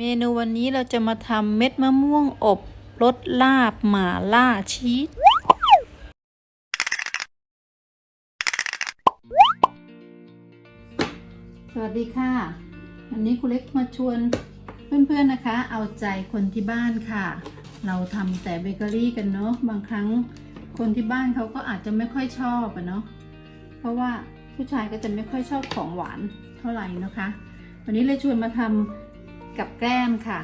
เมนูวันนี้เราจะมาทำเม็ดมะม่วงอบรสลาบหมาล่าชีส สวัสดีค่ะ วันนี้คุณเล็กมาชวนเพื่อนๆนะคะ เอาใจคนที่บ้านค่ะ เราทำแต่เบเกอรี่กันเนาะ บางครั้งคนที่บ้านเขาก็อาจจะไม่ค่อยชอบอะเนาะ เพราะว่าผู้ชายก็จะไม่ค่อยชอบของหวานเท่าไหร่นะคะ วันนี้เลยชวนมาทำ กับแกล้มค่ะ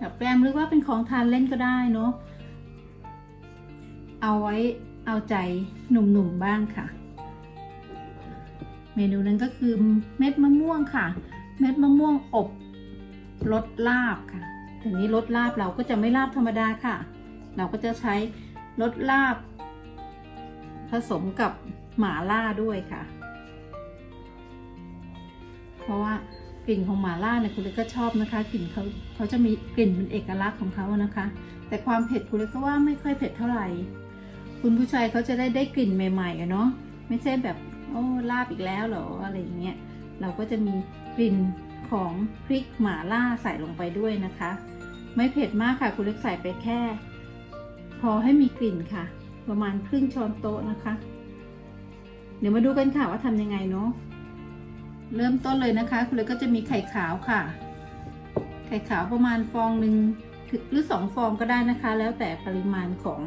กับแกล้มหรือว่าเป็นของทานเล่นก็ได้เนาะเอาไว้เอาใจหนุ่มๆบ้างค่ะ เมนูนั้นก็คือเม็ดมะม่วงค่ะ เม็ดมะม่วงอบรสลาบค่ะทีนี้รสลาบเราก็จะไม่ลาบธรรมดาค่ะ เราก็จะใช้รสลาบ ผสมกับหมาล่าด้วยค่ะ เพราะว่า กลิ่นของหมาล่าเนี่ยคุณเล็กก็ชอบนะคะ กลิ่นเขาเขาจะมีกลิ่นเป็นเอกลักษณ์ของเขานะคะ แต่ความเผ็ดคุณเล็กก็ว่าไม่ค่อยเผ็ดเท่าไหร่ คุณผู้ชายเขาจะได้ได้กลิ่นใหม่ๆอะเนาะไม่ใช่แบบโอ้ลาบอีกแล้วหรออะไรอย่างเงี้ยเราก็จะมีกลิ่นของพริกหมาล่าใส่ลงไปด้วยนะคะ ไม่เผ็ดมากค่ะ คุณเล็กใส่ไปแค่ พอให้มีกลิ่นค่ะ ประมาณครึ่งช้อนโต๊ะนะคะ เดี๋ยวมาดูกันค่ะว่าทำยังไงเนาะ เริ่มต้นเลยนะคะ คุณเล็กก็จะมีไข่ขาวค่ะ ไข่ขาวประมาณฟองหนึ่งหรือสองฟองก็ได้นะคะ แล้วแต่ปริมาณของ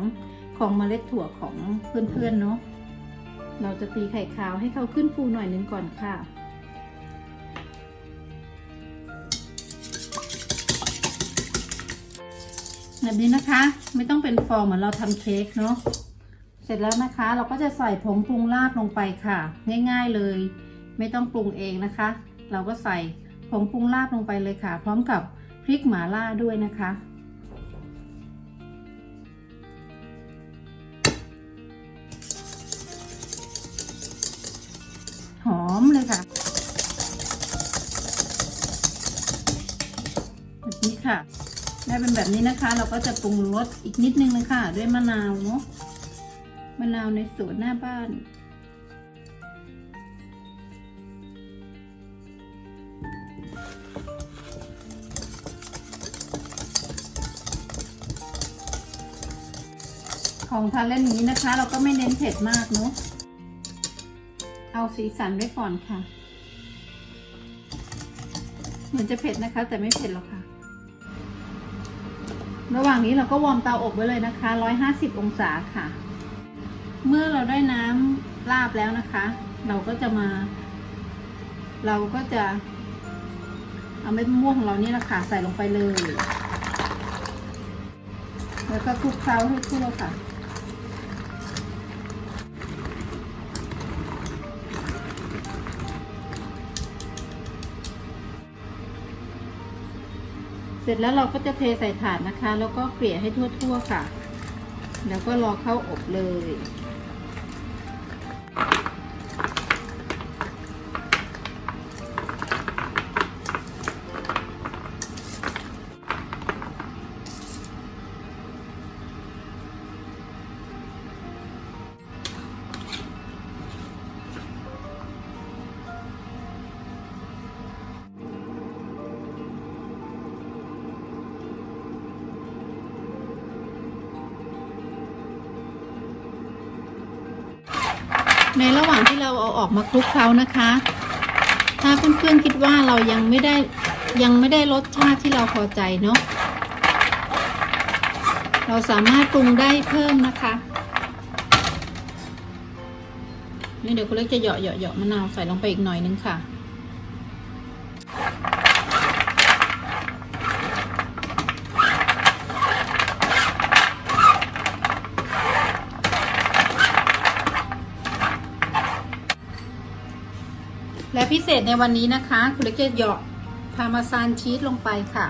ของเมล็ดถั่วของเพื่อนๆเนาะเราจะตีไข่ขาวให้เขาขึ้นฟูหน่อยนึงก่อนค่ะ แบบนี้นะคะไม่ต้องเป็นฟองเหมือนเราทำเค้กเนาะเสร็จแล้วนะคะ เราก็จะใส่ผงปรุงลาบลงไปค่ะ ง่าย ๆเลย ไม่ต้องปรุงเองนะคะ เราก็ใส่ผงปรุงลาบลงไปเลยค่ะ พร้อมกับพริกหม่าล่าด้วยนะคะ หอมเลยค่ะแบบนี้ค่ะ ได้เป็นแบบนี้นะคะ เราก็จะปรุงรสอีกนิดนึงนะคะ ด้วยมะนาวเนาะมะนาวในสวนหน้าบ้าน ของทานเล่นนี้นะคะ เราก็ไม่เน้นเผ็ดมากเนาะเอาสีสันไว้ก่อนค่ะ เหมือนจะเผ็ดนะคะ แต่ไม่เผ็ดหรอกค่ะ ระหว่างนี้เราก็วอร์มเตาอบไว้เลยนะคะ 150 องศาค่ะ เมื่อเราได้น้ำลาบแล้วนะคะ เราก็จะมา เราก็จะ เอาเม็ดมะม่วงของเรานี่แหละค่ะใส่ลงไปเลย แล้วก็คลุกเคล้าให้ทั่วค่ะ สร็จแล้วเราก็จะเทใส่ถาดนะคะ แล้วก็เกลี่ยให้ทั่วๆค่ะ แล้วก็รอเข้าอบเลย ในระหว่างที่เราเอาออกมาคลุกเคล้านะคะ ถ้าเพื่อนๆคิดว่าเรายังไม่ได้ยังไม่ได้รสชาติที่เราพอใจเนาะเราสามารถปรุงได้เพิ่มนะคะนี่เดี๋ยวคุณเล็กจะเหยาะเหยาะเหยาะมะนาวใส่ลงไปอีกหน่อยนึงค่ะ และพิเศษในวันนี้นะคะ คุณเล็กจะหยาะพามาซานชีสลงไปค่ะ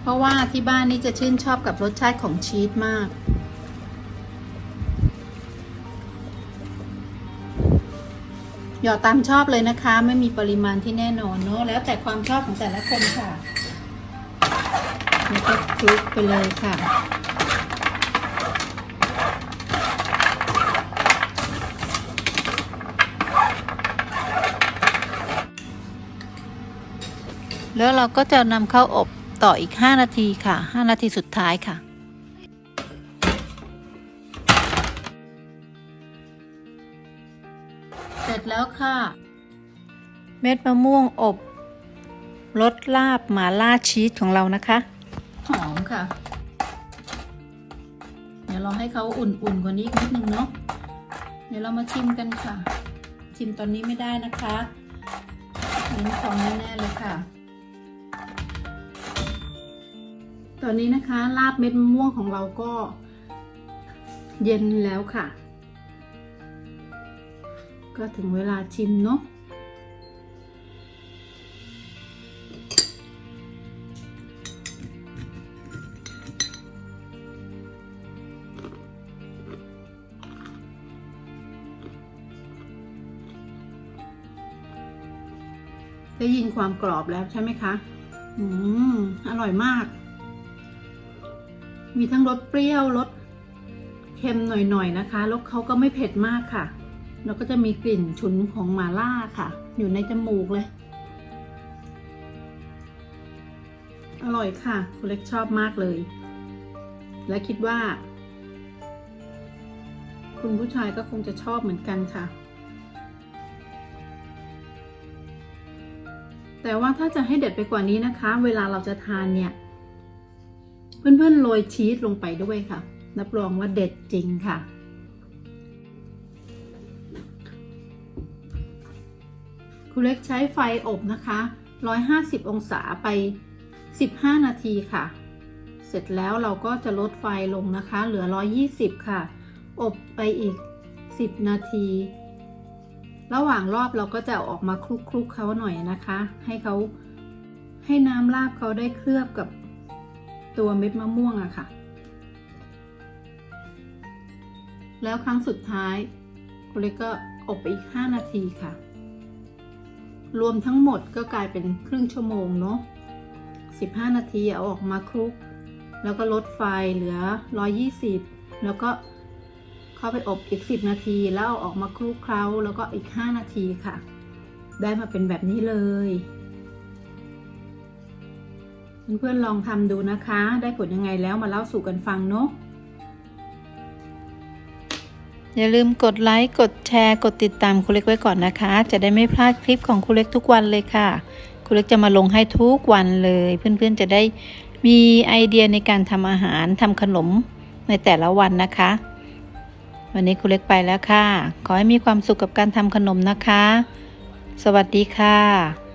เพราะว่าที่บ้านนี่จะชื่นชอบกับรสชาติของชีสมากหยอดตามชอบเลยนะคะ ไม่มีปริมาณที่แน่นอนเนอะแล้วแต่ความชอบของแต่ละคนค่ะแล้วก็คลุกไปเลยค่ะ แล้วเราก็จะนำเข้าอบต่ออีก 5 นาทีค่ะ 5 นาทีสุดท้ายค่ะ เสร็จแล้วค่ะ เม็ดมะม่วงอบรสลาบหมาล่าชีสของเรานะคะ หอมค่ะ เดี๋ยวเราให้เขาอุ่นๆกว่านี้นิดนึงเนาะเดี๋ยวเรามาชิมกันค่ะ ชิมตอนนี้ไม่ได้นะคะเน้นของแน่ๆเลยค่ะ ตอนนี้นะคะลาบเม็ดมะม่วงของเราก็เย็นแล้วค่ะ ก็ถึงเวลาชิมเนาะได้ยินความกรอบแล้วใช่ไหมคะ อืม อร่อยมาก มีทั้งรสเปรี้ยวรสเค็มหน่อยๆนะคะ แล้วเขาก็ไม่เผ็ดมากค่ะ แล้วก็จะมีกลิ่นฉุนของหมาล่าค่ะ อยู่ในจมูกเลย อร่อยค่ะ คุณเล็กชอบมากเลย และคิดว่า คุณผู้ชายก็คงจะชอบเหมือนกันค่ะ แต่ว่าถ้าจะให้เด็ดไปกว่านี้นะคะ เวลาเราจะทานเนี่ย เพื่อนๆโรยชีสลงไปด้วยค่ะรับรองว่าเด็ดจริงค่ะ คุณเล็กใช้ไฟอบนะคะ 150 องศาไป 15 นาทีค่ะ เสร็จแล้วเราก็จะลดไฟลงนะคะ เหลือ 120 ค่ะ อบไปอีก 10 นาที ระหว่างรอบเราก็จะออกมาคลุกๆเขาหน่อยนะคะ ให้เขาให้น้ำราบเขาได้เคลือบกับ ตัวเม็ดมะม่วงอะค่ะ แล้วครั้งสุดท้ายคุณเล็กก็อบไปอีก 5 นาทีค่ะ รวมทั้งหมดก็กลายเป็นครึ่งชั่วโมงเนาะ15 นาทีเอาออกมาคลุก แล้วก็ลดไฟเหลือ 120 แล้วก็เข้าไปอบอีก 10 นาที แล้วเอาออกมาคลุกเคล้า แล้วก็อีก 5 นาทีค่ะ ได้มาเป็นแบบนี้เลย เพื่อนๆลองทำดูนะคะ ได้ผลยังไงแล้วมาเล่าสู่กันฟังเนาะอย่าลืมกดไลค์กดแชร์ กดติดตามครูเล็กไว้ก่อนนะคะ จะได้ไม่พลาดคลิปของครูเล็กทุกวันเลยค่ะครูเล็กจะมาลงให้ทุกวันเลย เพื่อนๆจะได้มีไอเดียในการทำอาหารทำขนมในแต่ละวันนะคะ วันนี้ครูเล็กไปแล้วค่ะ ขอให้มีความสุขกับการทำขนมนะคะ สวัสดีค่ะ